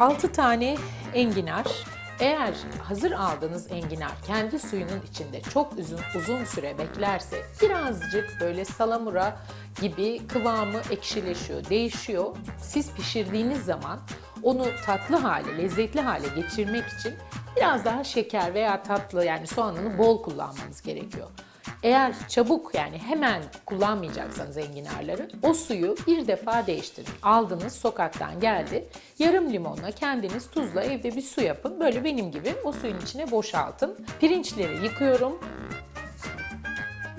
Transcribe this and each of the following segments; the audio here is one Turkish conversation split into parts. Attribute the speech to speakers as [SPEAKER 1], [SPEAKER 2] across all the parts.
[SPEAKER 1] 6 tane enginar. Eğer hazır aldığınız enginar kendi suyunun içinde çok uzun uzun süre beklerse birazcık böyle salamura gibi kıvamı ekşileşiyor, değişiyor. Siz pişirdiğiniz zaman onu tatlı hale, lezzetli hale geçirmek için biraz daha şeker veya tatlı yani soğanını bol kullanmanız gerekiyor. Eğer çabuk yani hemen kullanmayacaksanız enginarları o suyu bir defa değiştirin. Aldınız sokaktan geldi. Yarım limonla kendiniz tuzla evde bir su yapın. Böyle benim gibi o suyun içine boşaltın. Pirinçleri yıkıyorum.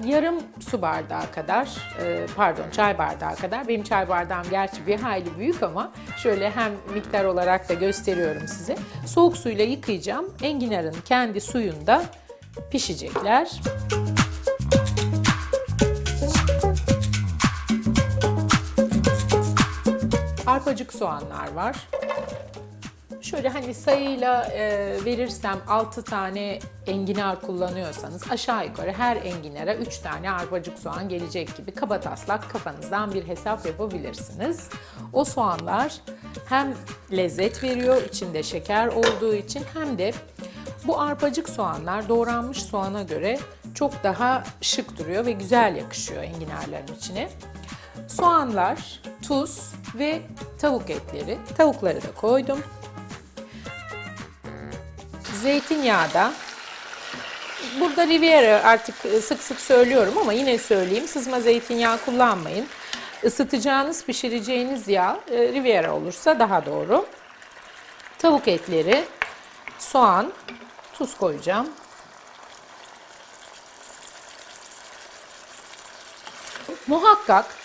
[SPEAKER 1] Yarım su bardağı kadar, e, pardon çay bardağı kadar. Benim çay bardağım gerçi bir hayli büyük ama şöyle hem miktar olarak da gösteriyorum size. Soğuk suyla yıkayacağım. Enginarın kendi suyunda pişecekler. Arpacık soğanlar var. Şöyle hani sayıyla e, verirsem 6 tane enginar kullanıyorsanız aşağı yukarı her enginara 3 tane arpacık soğan gelecek gibi kaba taslak kafanızdan bir hesap yapabilirsiniz. O soğanlar hem lezzet veriyor içinde şeker olduğu için hem de bu arpacık soğanlar doğranmış soğana göre çok daha şık duruyor ve güzel yakışıyor enginarların içine. Soğanlar, tuz ve tavuk etleri. Tavukları da koydum. Zeytinyağı da. Burada Riviera artık sık sık söylüyorum ama yine söyleyeyim. Sızma zeytinyağı kullanmayın. Isıtacağınız, pişireceğiniz yağ e, Riviera olursa daha doğru. Tavuk etleri, soğan, tuz koyacağım. Muhakkak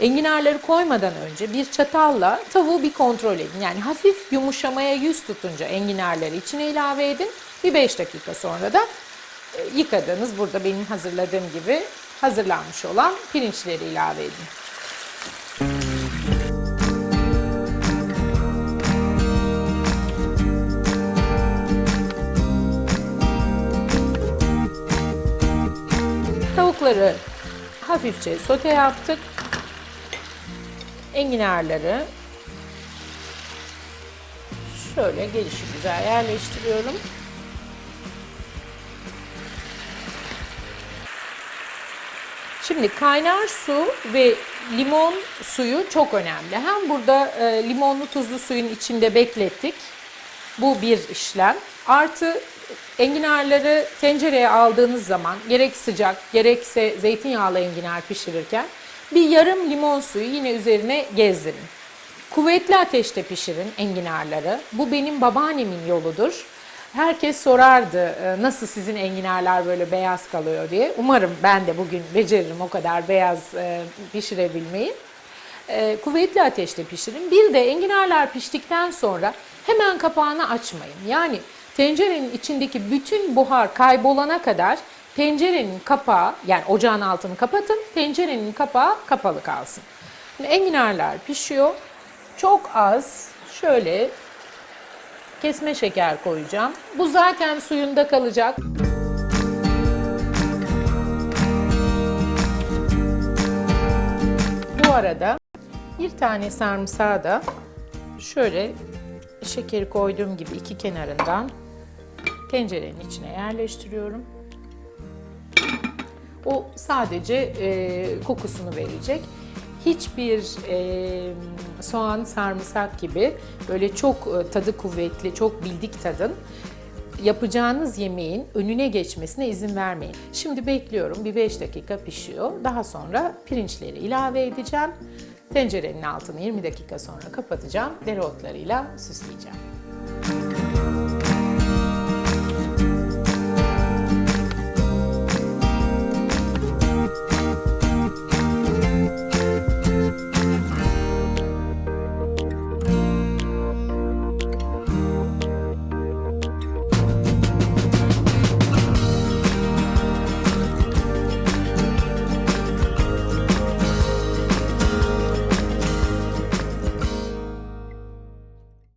[SPEAKER 1] enginarları koymadan önce bir çatalla tavuğu bir kontrol edin. Yani hafif yumuşamaya yüz tutunca enginarları içine ilave edin. Bir 5 dakika sonra da e, yıkadığınız burada benim hazırladığım gibi hazırlanmış olan pirinçleri ilave edin. Tavukları hafifçe sote yaptık. Enginarları şöyle gelişi güzel yerleştiriyorum. Şimdi kaynar su ve limon suyu çok önemli. Hem burada e, limonlu tuzlu suyun içinde beklettik. Bu bir işlem. Artı enginarları tencereye aldığınız zaman gerek sıcak gerekse zeytinyağlı enginar pişirirken bir yarım limon suyu yine üzerine gezdirin. Kuvvetli ateşte pişirin enginarları. Bu benim babaannemin yoludur. Herkes sorardı "E, nasıl sizin enginarlar böyle beyaz kalıyor diye. Umarım ben de bugün beceririm o kadar beyaz e, pişirebilmeyi. E, kuvvetli ateşte pişirin. Bir de enginarlar piştikten sonra hemen kapağını açmayın. Yani tencerenin içindeki bütün buhar kaybolana kadar tencerenin kapağı yani ocağın altını kapatın. Tencerenin kapağı kapalı kalsın. Şimdi enginarlar pişiyor. Çok az şöyle kesme şeker koyacağım. Bu zaten suyunda kalacak. Bu arada bir tane sarımsağı da şöyle şekeri koyduğum gibi iki kenarından tencerenin içine yerleştiriyorum. O sadece e, kokusunu verecek. Hiçbir e, soğan, sarımsak gibi böyle çok e, tadı kuvvetli, çok bildik tadın yapacağınız yemeğin önüne geçmesine izin vermeyin. Şimdi bekliyorum. Bir 5 dakika pişiyor. Daha sonra pirinçleri ilave edeceğim. Tencerenin altını 20 dakika sonra kapatacağım. Dereotlarıyla süsleyeceğim.